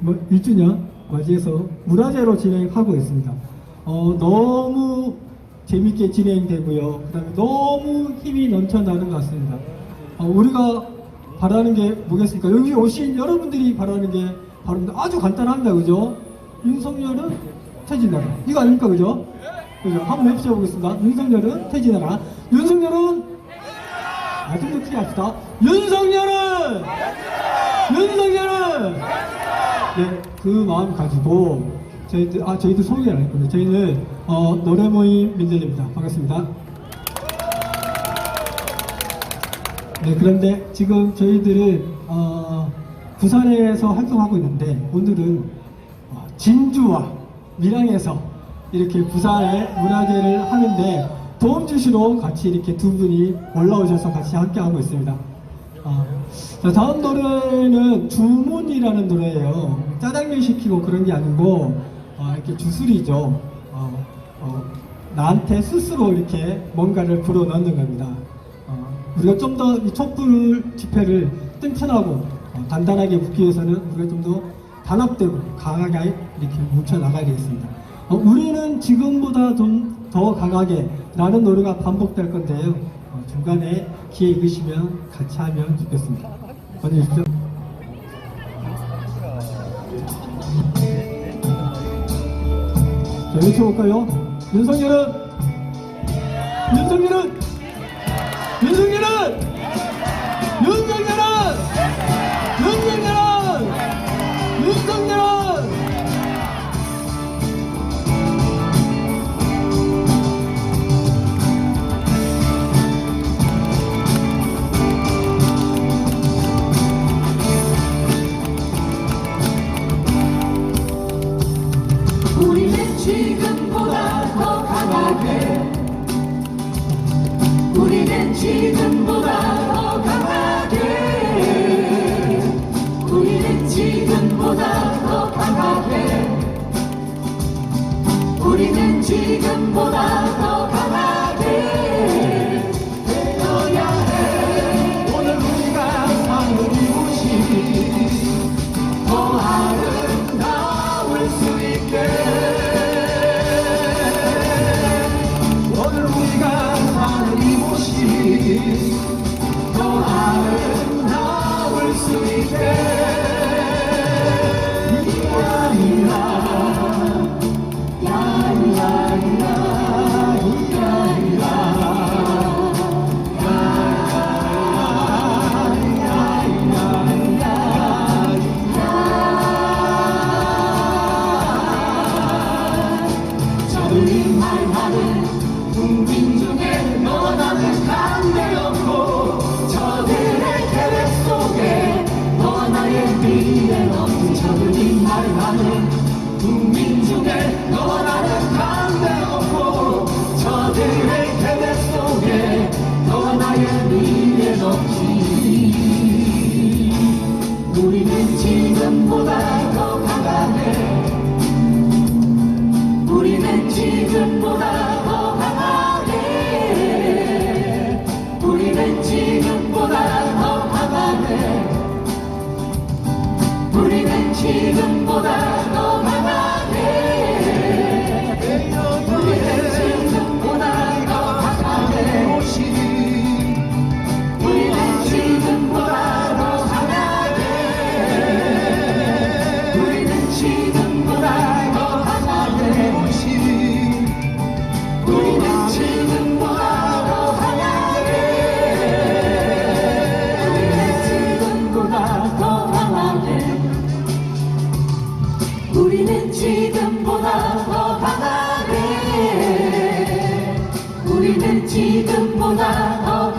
뭐 1주년 맞이해서 문화제로 진행하고 있습니다. 어, 너무 재밌게 진행되고요. 그다음에 너무 힘이 넘쳐나는 것 같습니다. 어, 우리가 바라는 게 뭐겠습니까? 여기 오신 여러분들이 바라는 게 바로 아주 간단합니다. 그죠? 윤석열은 퇴진하라. 이거 아닙니까? 그죠? 그죠? 한번 해보셔 보겠습니다. 윤석열은 퇴진하라. 윤석열은 아, 좀더 크게 합시다. 윤석열은! 윤석열은! 네, 그 마음 가지고 저희들, 아, 저희들 소개를 안 했거든요. 저희는, 어, 노래 모임 민들입니다. 반갑습니다. 네, 그런데 지금 저희들은, 어, 부산에서 활동하고 있는데, 오늘은 어, 진주와 밀양에서 이렇게 부산에 문화제를 하는데, 도움 주시러 같이 이렇게 두 분이 올라오셔서 같이 함께 하고 있습니다. 어, 자, 다음 노래는 주문이라는 노래예요. 짜장면 시키고 그런 게 아니고 어, 이렇게 주술이죠. 어, 어, 나한테 스스로 이렇게 뭔가를 불어 넣는 겁니다. 어, 우리가 좀 더 이 촛불 집회를 튼튼하고 어, 단단하게 묻기 위해서는 우리가 좀 더 단합되고 강하게 이렇게 뭉쳐 나가야 되겠습니다. 어, 우리는 지금보다 좀 더 강하게 라는 노래가 반복될 건데요. 어, 중간에 기회 있으시면 같이 하면 좋겠습니다. 먼저 주십시오. 자, 외쳐볼까요? 윤석열은 윤석열은 윤석열은 지금보다 더 강하게. 우리는 지금보다 더 강하게. 우리는 지금보다 우린 말하는 국민 중에 너나는 간대였고 말이 많은 국민 중에 너라는 가 지금보다 더 강하 우리는 지금보다 더 강하게 우리는 지금보다 더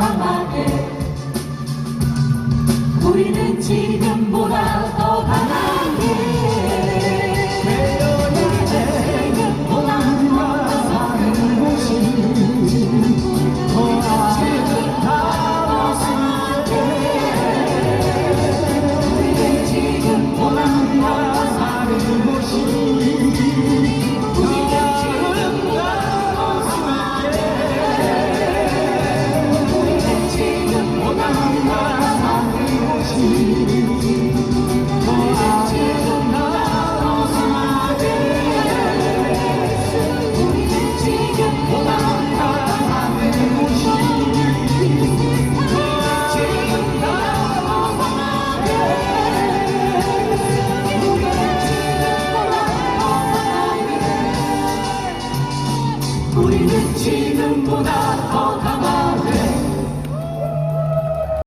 보다